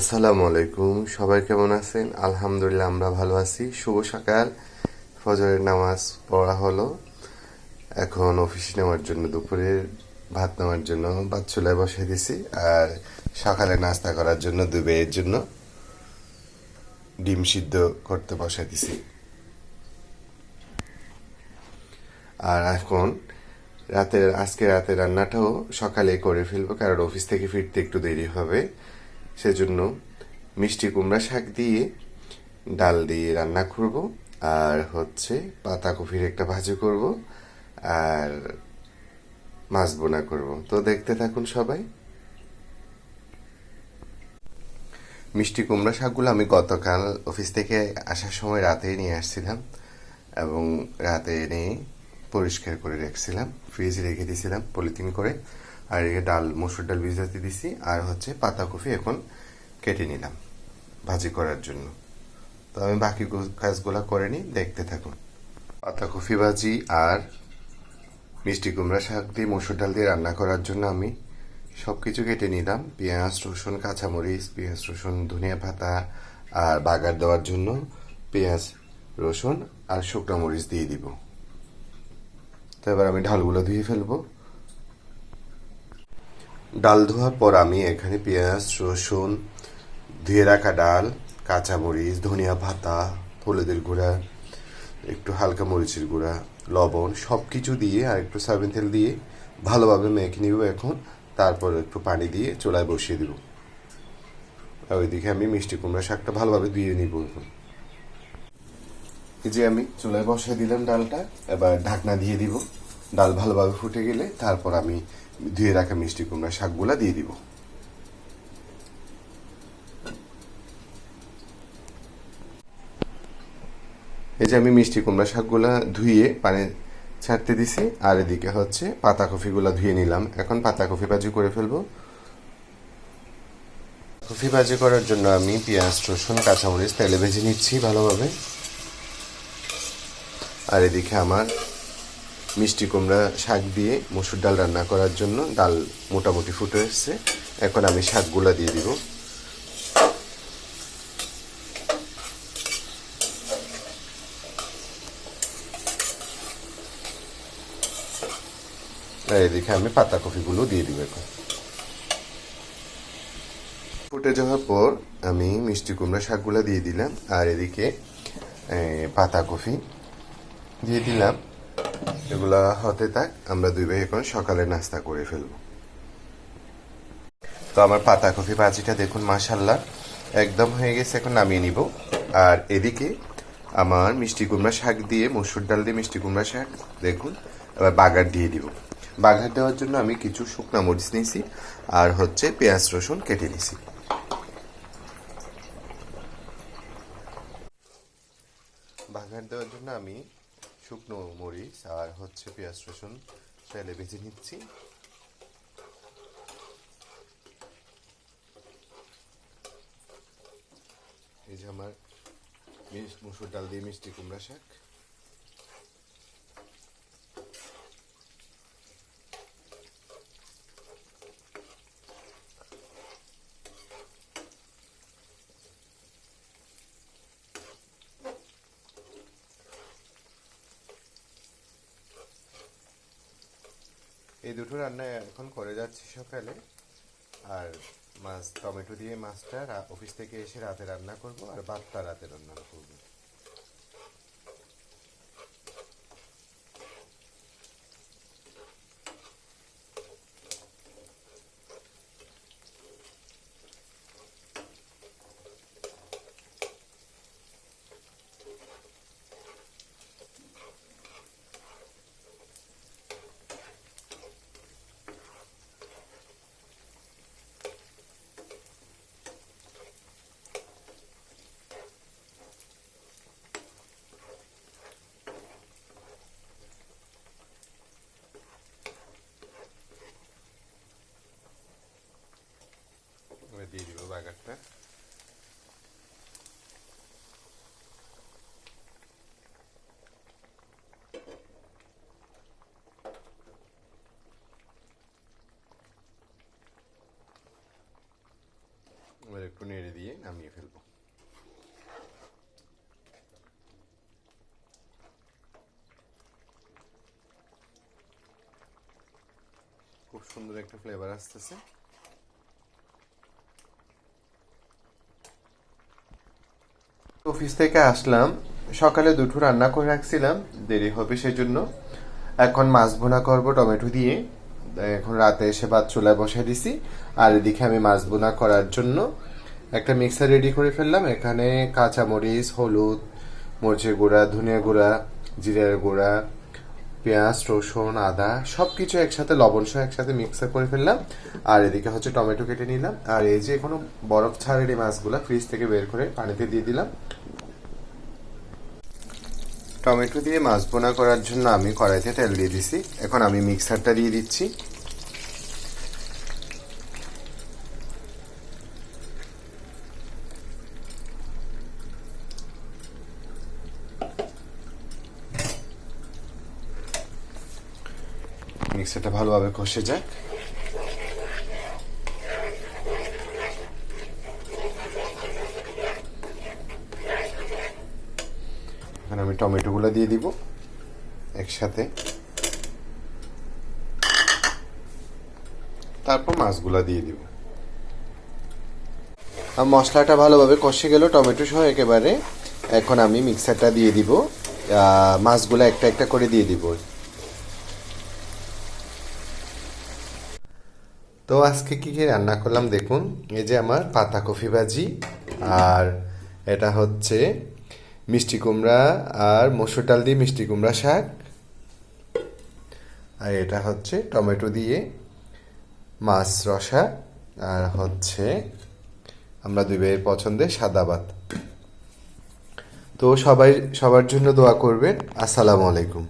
আসসালামু আলাইকুম। সবাই কেমন আছেন? আলহামদুলিল্লাহ, আমরা ভালো আছি। শুভ সকাল। ফজরের নামাজ পড়া হলো। এখন অফিসে নেওয়ার জন্য দুপুরের ভাত নেওয়ার জন্য ভাত চুলায় বসিয়ে দিছি আর সকালে নাস্তা করার জন্য, দুই বেয়ের জন্য ডিম সিদ্ধ করতে বসাই দিছি আর এখন রাতের, আজকে রাতের রান্নাটাও সকালে করে ফেলব, কারণ অফিস থেকে ফিরতে একটু দেরি হবে। সেজন্য মিষ্টি কুমড়া শাক দিয়ে ডাল দিয়ে রান্না করব, আর হচ্ছে পাতা কফির একটা ভাজি করব, আর মাছ বোনা করব। তো দেখতে থাকুন সবাই। মিষ্টি কুমড়া শাকগুলো আমি গতকাল অফিস থেকে আসার সময় রাতে নিয়ে আসছিলাম এবং রাতে এনে পরিষ্কার করে রেখেছিলাম, ফ্রিজে রেখে দিয়েছিলাম পলিথিন করে। আর এদিকে ডাল, মসুর ডাল ভিজাতে দিছি, আর হচ্ছে পাতাকপি এখন কেটে নিলাম ভাজি করার জন্য। তো আমি বাকি কাজগুলো করে নিই, দেখতে থাকুন। পাতাকপি ভাজি আর মিষ্টি কুমড়া শাক দিয়ে, মসুর ডাল দিয়ে রান্না করার জন্য আমি সব কিছু কেটে নিলাম। পেঁয়াজ, রসুন, কাঁচামরিচ, পেঁয়াজ, রসুন, ধনিয়া পাতা আর বাগার দেওয়ার জন্য পেঁয়াজ, রসুন আর শুকনো মরিচ দিয়ে দিব। তো এবার আমি ঢালগুলো ধুয়ে ফেলব। ডাল ধোয়ার পর আমি এখানে পেঁয়াজ, রসুন, ধুয়ে রাখা ডাল, কাঁচামরিচ, ধনিয়া পাতা, হলুদের গুঁড়া, একটু হালকা মরিচের গুঁড়া, লবণ সব কিছু দিয়ে আর একটু সয়াবিন তেল দিয়ে ভালোভাবে মেখে নিব এখন। তারপর একটু পানি দিয়ে চুলায় বসিয়ে দিব। আর ওইদিকে আমি মিষ্টি কুমড়া শাকটা ভালোভাবে ধুয়ে নিব এখন। এই যে আমি চুলায় বসিয়ে দিলাম ডালটা, এবার ঢাকনা দিয়ে দিব। ডাল ভালোভাবে ফুটে গেলে তারপর আমি ধুয়ে রাখা মিষ্টি কুমড়া শাকগুলা দিয়ে দিব। এই যে আমি মিষ্টি কুমড়া শাকগুলা ধুয়ে পানি ছাড়তে দিছি, আর এদিকে হচ্ছে পাতা কফিগুলা ধুয়ে নিলাম। এখন পাতা কফি ভাজি করে ফেলব। কফি ভাজি করার জন্য আমি পেঁয়াজ, রসুন, কাঁচামরিচ তেলে ভেজে নিচ্ছি ভালোভাবে। আর এদিকে আমার মিষ্টি কুমড়া, শাক দিয়ে মসুর ডাল রান্না করার জন্য ডাল মোটামুটি ফুটে এসছে। এখন আমি শাকগুলা দিয়ে দিব। এদিকে আমি পাতা কফিগুলো দিয়ে দিব এখন। ফুটে যাওয়ার পর আমি মিষ্টি কুমড়া শাকগুলো দিয়ে দিলাম। আর এদিকে পাতা কফি দিয়ে দিলাম। এগুলা হতে থাক, আমরা দুই ভাই এখন সকালে নাস্তা করে ফেলব। তো আমার পাতা কফি ভাজিটা দেখুন মাশাল্লাহ একদম হয়ে গেছে, এখন নামিয়ে নিব। আর এদিকে আমার মিষ্টি কুমড়া শাক দিয়ে, মসুর ডাল দিয়ে মিষ্টি কুমড়া শাক, দেখুন, এবার বাগার দিয়ে দিব। বাগার দেওয়ার জন্য আমি কিছু শুকনা মরিচ নিয়েছি, আর হচ্ছে পেঁয়াজ রসুন কেটে নিয়েছি। বাগার দেওয়ার জন্য আমি শুকনো মরিচ আর হচ্ছে পেঁয়াজ রসুন তেলে ভেজে নিচ্ছি। এই যে আমার মিস- মুসুর ডাল দিয়ে মিষ্টি কুমড়া শাক। এই দুটো রান্না এখন করে যাচ্ছি সকালে। আর মাছ, টমেটো দিয়ে মাছটা অফিস থেকে এসে রাতে রান্না করব, আর ভাতটা রাতে রান্না করব এবার দিয়ে একটু একটু নেড়ে দিয়ে নামিয়ে ফেলব। খুব সুন্দর একটা ফ্লেভার আসতেছে। অফিস থেকে আসলাম। সকালে দুটো রান্না করে রাখছিলাম, দেরি হবে সেজন্য। এখন মাছ ভুনা করব টমেটো দিয়ে। এখন রাতে এসে ভাত চুলায় বসাই দিছি। আর এদিকে আমি মাছ ভুনা করার জন্য একটা মিক্সার রেডি করে ফেললাম। এখানে কাঁচা মরিচ হলুদ, মরিচের গুঁড়া, ধনিয়া গুঁড়া, জিরার গুঁড়া, পেঁয়াজ, রসুন, আদা সব কিছু একসাথে, লবণ সহ একসাথে মিক্সার করে ফেললাম। আর এদিকে হচ্ছে টমেটো কেটে নিলাম। আর এই যে এখনও বরফ ছাড়ের এই মাছগুলো ফ্রিজ থেকে বের করে পানিতে দিয়ে দিলাম। টমেটো দিয়ে মাছ বোনা করার জন্য আমি কড়াইতে তেল দিয়ে দিছি। এখন আমি মিক্সারটা দিয়ে দিচ্ছি। মিক্সারটা ভালোভাবে কষে যাক। এখন আমি টমেটোগুলো দিয়ে দিব একসাথে। তারপর মাছগুলো দিয়ে দিব। আর মশলাটা ভালোভাবে কষে গেল, টমেটো সহ একেবারে। এখন আমি মিক্সারটা দিয়ে দিব। মাছগুলো একটা একটা করে দিয়ে দিব। তো আজকে কি কি রান্না করলাম দেখুন, এই যে আমার পাতা কফি ভাজি আর এটা হচ্ছে মিষ্টি কুমড়া আর মসুর ডাল দিয়ে মিষ্টি কুমড়া শাক। আর এটা হচ্ছে টমেটো দিয়ে মাছ রসা। আর হচ্ছে আমরা দুই ভাইয়ের পছন্দের সাদা ভাত। তো সবাই, সবার জন্য দোয়া করবেন। আসসালামু আলাইকুম।